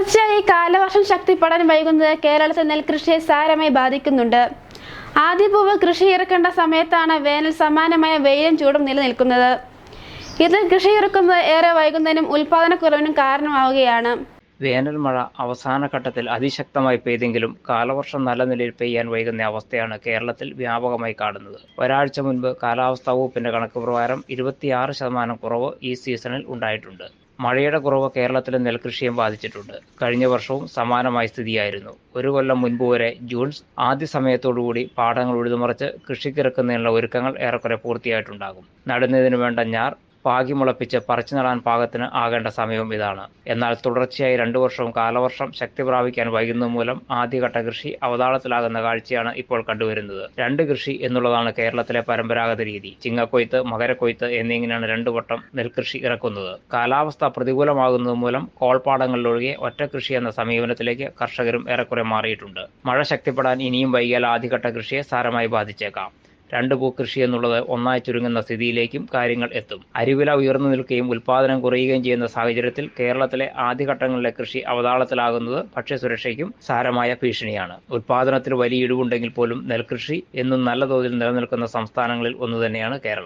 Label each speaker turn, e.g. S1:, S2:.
S1: തുടർച്ചയായി കാലവർഷം ശക്തിപ്പെടാൻ വൈകുന്നത് കേരളത്തിൽ നെൽകൃഷിയെ സാരമായി ബാധിക്കുന്നുണ്ട്. ആദ്യപൂവ് കൃഷി ഇറക്കേണ്ട സമയത്താണ് വേനൽ സമാനമായ വെയിലും ചൂടും നിലനിൽക്കുന്നത്. ഇത് കൃഷി ഇറക്കുന്നത് ഏറെ വൈകുന്നതിനും ഉൽപാദനക്കുറവിനും കാരണമാവുകയാണ്.
S2: വേനൽ മഴ അവസാന ഘട്ടത്തിൽ അതിശക്തമായി പെയ്തെങ്കിലും കാലവർഷം നല്ല നിലയിൽ പെയ്യാൻ വൈകുന്ന അവസ്ഥയാണ് കേരളത്തിൽ വ്യാപകമായി കാണുന്നത്. ഒരാഴ്ച മുൻപ് കാലാവസ്ഥാ വകുപ്പിന്റെ കണക്ക് പ്രകാരം ഇരുപത്തിയാറ് ശതമാനം കുറവ് ഈ സീസണിൽ ഉണ്ടായിട്ടുണ്ട്. മഴയുടെ കുറവ് കേരളത്തിലെ നെൽകൃഷിയെ ബാധിച്ചിട്ടുണ്ട്. കഴിഞ്ഞ വർഷവും സമാനമായ സ്ഥിതിയായിരുന്നു. ഒരു കൊല്ലം മുൻപ് വരെ ജൂൺ ആദ്യ സമയത്തോടുകൂടി പാടങ്ങൾ ഉഴുതുമറിച്ച് കൃഷിക്കിറക്കുന്നതിനുള്ള ഒരുക്കങ്ങൾ ഏറെക്കുറെ പൂർത്തിയായിട്ടുണ്ടാകും. നടുന്നതിന് വേണ്ട ഞാർ പാകി മുളപ്പിച്ച് പറിച്ചു നടാൻ പാകത്തിന് ആകേണ്ട സമയവും ഇതാണ്. എന്നാൽ തുടർച്ചയായി രണ്ടു വർഷവും കാലവർഷം ശക്തി പ്രാപിക്കാൻ വൈകുന്നത് മൂലം ആദ്യഘട്ട കൃഷി അവതാളത്തിലാകുന്ന കാഴ്ചയാണ് ഇപ്പോൾ കണ്ടുവരുന്നത്. രണ്ട് കൃഷി എന്നുള്ളതാണ് കേരളത്തിലെ പരമ്പരാഗത രീതി. ചിങ്ങക്കൊയ്ത്ത് മകരക്കൊയ്ത്ത് എന്നിങ്ങനെയാണ് രണ്ടു വട്ടം നെൽകൃഷി ഇറക്കുന്നത്. കാലാവസ്ഥ പ്രതികൂലമാകുന്നത് മൂലം കോൾപ്പാടങ്ങളിലൊഴികെ ഒറ്റ കൃഷി എന്ന സമീപനത്തിലേക്ക് കർഷകരും ഏറെക്കുറെ മാറിയിട്ടുണ്ട്. മഴ ശക്തിപ്പെടാൻ ഇനിയും വൈകിയാൽ ആദ്യഘട്ട കൃഷിയെ സാരമായി ബാധിച്ചേക്കാം. രണ്ട് പൂക്കൃഷി എന്നുള്ളത് ഒന്നായി ചുരുങ്ങുന്ന സ്ഥിതിയിലേക്കും കാര്യങ്ങൾ എത്തും. അരിവില ഉയർന്നു നിൽക്കുകയും ഉൽപാദനം കുറയുകയും ചെയ്യുന്ന സാഹചര്യത്തിൽ കേരളത്തിലെ ആദ്യഘട്ടങ്ങളിലെ കൃഷി അവതാളത്തിലാകുന്നത് ഭക്ഷ്യസുരക്ഷയ്ക്കും സാരമായ ഭീഷണിയാണ്. ഉൽപാദനത്തിൽ വലിയ ഇടിവുണ്ടെങ്കിൽ പോലും നെൽകൃഷി എന്നും നല്ല തോതിൽ നിലനിൽക്കുന്ന സംസ്ഥാനങ്ങളിൽ ഒന്ന് തന്നെയാണ് കേരളം.